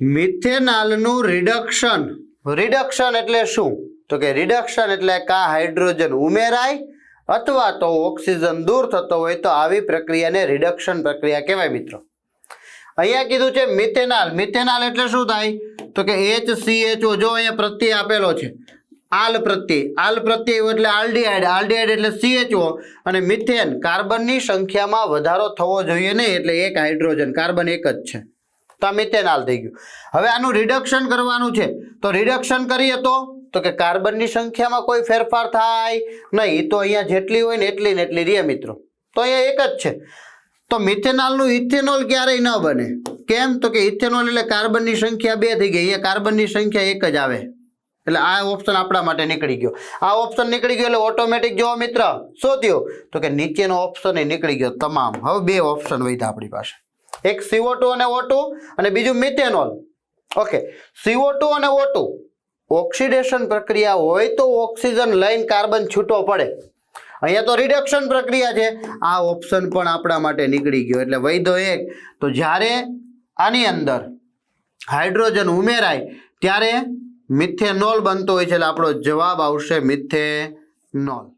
મિથેનાલનું reduction reduction એટલે શું? તો કે રિડક્શન એટલે કા હાઇડ્રોજન ઉમેરાય અથવા તો ઓક્સિજન દૂર થતો હોય તો આવી પ્રક્રિયાને રિડક્શન પ્રક્રિયા કહેવાય મિત્રો. અહીંયા કીધું છે મિથેનાલ. મિથેનાલ એટલે શું થાય? તો કે એચ સી એચ ઓ જો અહીંયા પ્રત્યય આપેલો છે. આલ પ્રત્યય. આલ પ્રત્યય એટલે આલ્ડીહાઇડ. આલ્ડીહાઇડ એટલે CHO અને મિથેન કાર્બનની સંખ્યામાં વધારો થવો જોઈએ નહીં એટલે એક હાઇડ્રોજન. કાર્બન એક જ છે. તો આ મિથેનાલ થઈ ગયું. હવે આનું રિડક્શન કરવાનું છે. તો રિડક્શન કરીએ તો? તો કે કાર્બનની સંખ્યામાં કોઈ ફેરફાર થાય? નહીં તો અહીંયા જેટલી હોય ને એટલી ને એટલી. રહે મિત્રો. તો અહીંયા એક જ છે. તો મિથેનોલનું ઇથેનોલ ક્યારેય ન બને. કેમ? તો કે ઇથેનોલ એટલે કાર્બનની સંખ્યા બે થઈ ગઈ. અહીંયા કાર્બનની સંખ્યા એક જ આવે. એટલે આ ઓપ્શન આપણા માટે નીકળી ગયો. આ ઓપ્શન નીકળી ગયો એટલે ઓટોમેટિક જો મિત્ર. શું થયું? તો કે નીચેનો ઓપ્શન એ નીકળી ગયો. તમામ. હવે બે ઓપ્શન વૈધા આપણી પાસે. એક સીઓ ટુ અને O2 અને બીજું મિથેનોલ. ઓકે સીઓ અને O2 ઓક્સિડેશન પ્રક્રિયા હોય તો ઓક્સિજન લઈને કાર્બન છૂટો પડે. અહીંયા તો રિડક્શન પ્રક્રિયા છે. આ ઓપ્શન પણ આપણા માટે નીકળી ગયો, એટલે વૈધો એક. તો જ્યારે આની અંદર હાઇડ્રોજન ઉમેરાય, ત્યારે મિથેનોલ બનતો હોય છે, એટલે આપણો જવાબ આવશે મિથેનોલ.